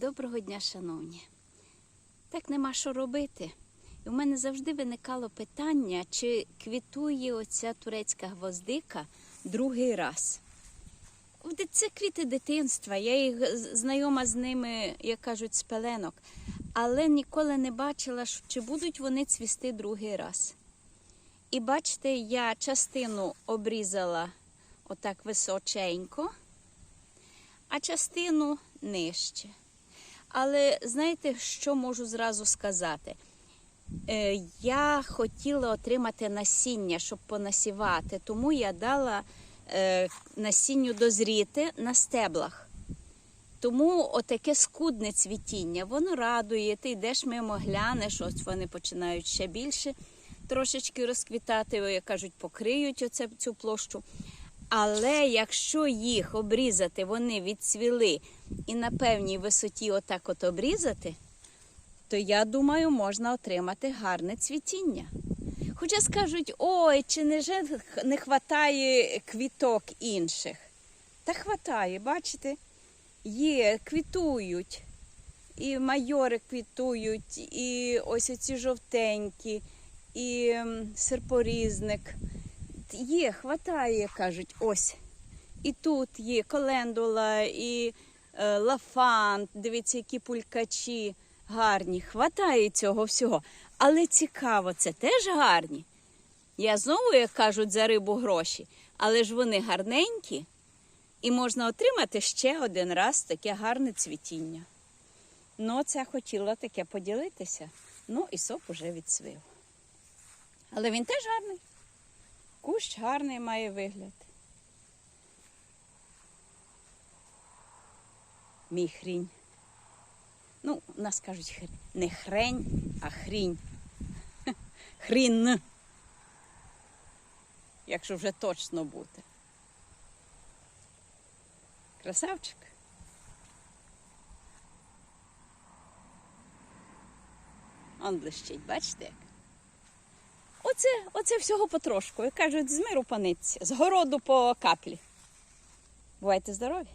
Доброго дня, шановні. Так нема що робити. І в мене завжди виникало питання, чи квітує оця турецька гвоздика другий раз. Це квіти дитинства. Я їх знайома з ними, як кажуть, з пеленок, але ніколи не бачила, чи будуть вони цвісти другий раз. І бачите, я частину обрізала отак височенько, а частину нижче. Але знаєте, що можу зразу сказати? Е, я хотіла отримати насіння, щоб понасівати, тому я дала е, насінню дозріти на стеблах. Тому отаке скудне цвітіння, воно радує, ти йдеш мимо, глянеш, ось вони починають ще більше трошечки розквітати, як кажуть, покриють оце, цю площу. Але якщо їх обрізати, вони відцвіли і на певній висоті отак от обрізати, то я думаю, можна отримати гарне цвітіння. Хоча скажуть, ой, чи не же не хватає квіток інших? Та хватає, бачите? Є, квітують. І майори квітують, і ось оці жовтенькі, і серпорізник. Є, хватає, кажуть, ось. І тут є колендула, і е, лафант, дивіться, які пулькачі гарні. Хватає цього всього. Але цікаво, це теж гарні. Я знову, як кажуть, за рибу гроші, але ж вони гарненькі, і можна отримати ще один раз таке гарне цвітіння. Ну, це хотіла таке поділитися. Ну, і соп уже відсвив. Але він теж гарний. Кущ гарний має вигляд. Мій хрінь. Ну, у нас кажуть не хрень, а хрінь. Хрін. Якщо вже точно бути. Красавчик. Он блищить, бачите як? Оце, оце всього потрошку. Як кажуть, з миру по з городу по каплі. Бувайте здорові!